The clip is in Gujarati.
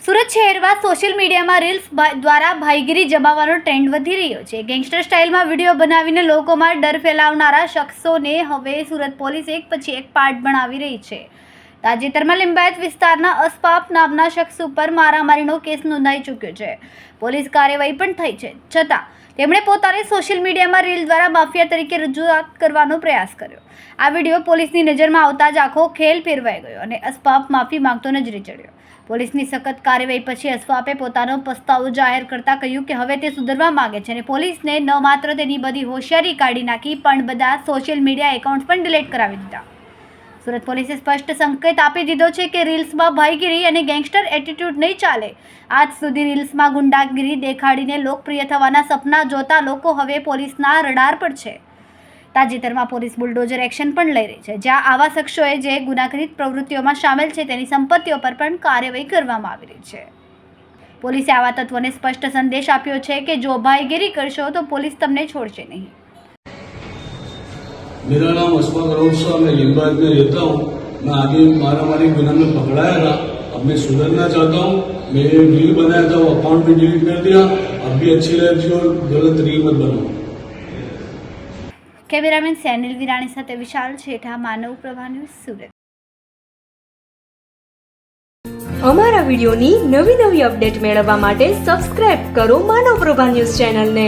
સુરત શહેરમાં સોશિયલ મીડિયામાં રીલ્સ દ્વારા ભાઈગીરી જમાવવાનો ટ્રેન્ડ વધી રહ્યો છે. ગેંગસ્ટર સ્ટાઇલમાં વીડિયો બનાવીને લોકોમાં ડર ફેલાવનારા શખ્સોને હવે સુરત પોલીસ એક પછી એક પાર્ટ બનાવી રહી છે. તાજેતરમાં લિંબાયત વિસ્તારના અસ્પાપ નામના શખ્સ ઉપર મારામારીનો કેસ નોંધાઈ ચૂક્યો છે. પોલીસ કાર્યવાહી પણ થઈ છે. છતાં, તેમણે પોતાને સોશિયલ મીડિયામાં રીલ દ્વારા માફિયા તરીકે રજૂઆત કરવાનો પ્રયાસ કર્યો. આ વીડિયો પોલીસની નજરમાં આવતા જ આખો ખેલ ફેરવાઈ ગયો અને અસ્પાપ માફી માંગતો નજરે ચડ્યો. પોલીસની સખત કાર્યવાહી પછી અસ્ફાપે પોતાનો પસ્તાવો જાહેર કરતા કહ્યું કે હવે તે સુધરવા માગે છે અને પોલીસને ન માત્ર તેની બધી હોશિયારી કાઢી નાખી, પણ બધા સોશિયલ મીડિયા એકાઉન્ટ પણ ડિલીટ કરાવી દીધા. સુરત પોલીસે સ્પષ્ટ સંકેત આપી દીધો છે કે રીલ્સમાં ભાઈગીરી અને ગેંગસ્ટર એટીટ્યૂડ નહીં ચાલે. આજ સુધી રીલ્સમાં ગુંડાગીરી દેખાડીને લોકપ્રિય થવાના સપના જોતા લોકો હવે પોલીસના રડાર પર છે. તાજેતરમાં પોલીસ બુલડોઝર એક્શન પણ લઈ રહી છે, જ્યાં આવા શખ્સોએ જે ગુનાખોરી પ્રવૃત્તિઓમાં સામેલ છે તેની સંપત્તિઓ પર પણ કાર્યવાહી કરવામાં આવી રહી છે. પોલીસે આવા તત્વોને સ્પષ્ટ સંદેશ આપ્યો છે કે જો ભાઈગીરી કરશો તો પોલીસ તમને છોડશે નહીં. मेरा नाम अशफाक अरोसा मैं लिंबायत में रहता हूँ मैं आगे मारा मारी गुना में पकड़ाया था अब मैं सुधरना चाहता हूँ मैं रील बनाया था वो अकाउंट भी डिलीट कर दिया अब भी अच्छी लाइफ जी और गलत रील मत बनाओ કેમેરામેન સેનિલ વિરાણી સાથે વિશાલ છેઠા માનવ પ્રભા ન્યૂઝ સુરત અમારા વિડીયોની નવી નવી અપડેટ મેળવવા માટે સબસ્ક્રાઇબ કરો માનવ પ્રભા ન્યૂઝ ચેનલને